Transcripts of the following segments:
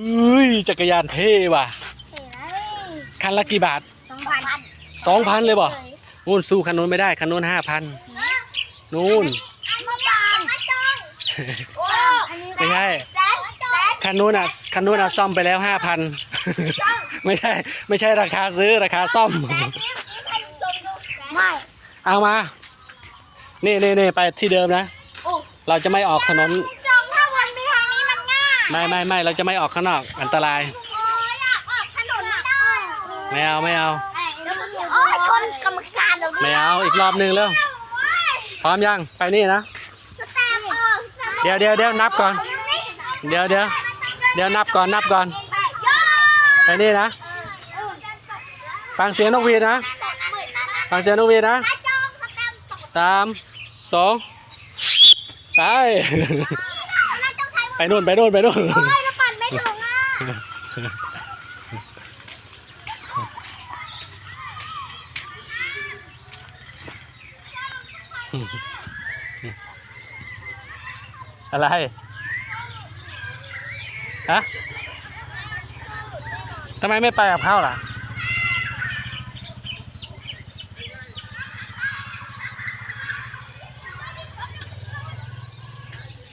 อุ้ยจักรยานเท่ว่ะเสียแล้วคันละกี่บาทสองพันสองพันเลยบ่นู่นสู้คันนู้นไม่ได้ คันนู้นห้าพันนู่นมาบางมาจองโอ้อันนี้ไม่ใช่แจ๊คแจ๊คคันนู้นอะคันนู้นอะซ่อมไปแล้วห้าพันไม่ใช่ไม่ใช่ราคาซื้อราคาซ่อมไม่เอามา นี่นี่นี่ไปที่เดิมนะโอ้เราจะไม่ออกถนน ไม่ไม่ไม่เราจะไม่ออกข้างนอกอันตรายโอ้ยอยากออกถนนไม่ได้ไม่เอาไม่เอาโอ้ยชนกรรมการเราด้วยไม่เอาอีกรอบหนึ่งแล้วพร้อมยังไปนี่นะสแตมป์ออกสแตมป์เดี๋ยวเดี๋ยวเดี๋ยวนับก่อน เดี๋ยวเดี๋ยวเดี๋ยวนับก่อนนับก่อนไปนี่นะฟังเสียงนกหวีดนะฟังเสียงนกหวีดนะสามสองไป ไปโน่นไปโน่นไปโน่นโอ้ยแล้วปั่นไม่ถึงอะอะไร ฮะทำไมไม่ไปกับเขาล่ะ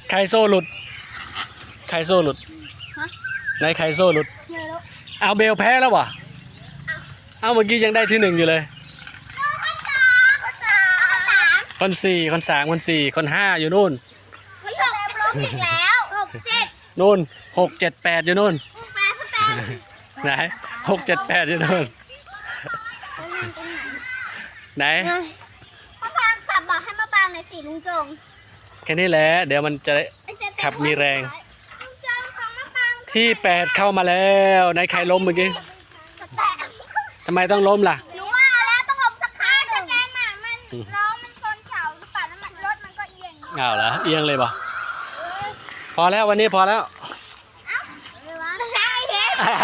ไครโซ่หลุด ไคโซ่หลุดไหนไคโซ่หลุดเยอะแล้วเอาเบลแพ้แล้ววะเอาเมื่อกี้ยังได้ที่หนึ่งอยู่เลยคนสามคนสามคนสามคนสี่คนสามคนสี่คนห้าอยู่นู่น คนหกลบอีกแล้วหกเจ็ดนู่นหกเจ็ดแปดอยู่นู่น แปดสแตมป์ไหนหกเจ็ดแปดอยู่นู่น ไหน พ่อพางขับบอกให้มาบางในอยสีลุงจงแค่นี้แหละ เดี๋ยวมันจะได้ ไอ้เจ๊ขับมีแรงลุงจงของมาบาง ที่แปดเข้ามาแล้วไหนใครล้มเมื่อกี้สแตมป์ทำไมต้องล้มล่ะ หนูว่าแล้วต้องลงสักครั้งหนึ่งสแตมป์อะมันล้อมันชนเสาหรือเปล่าแล้วมันรถมันก็เอียงอ้าวเหรอเอียงเลยบ่พอแล้ววันนี้พอแล้ว เอ้าไม่ว่าไม่ใช่เจ๊อะไร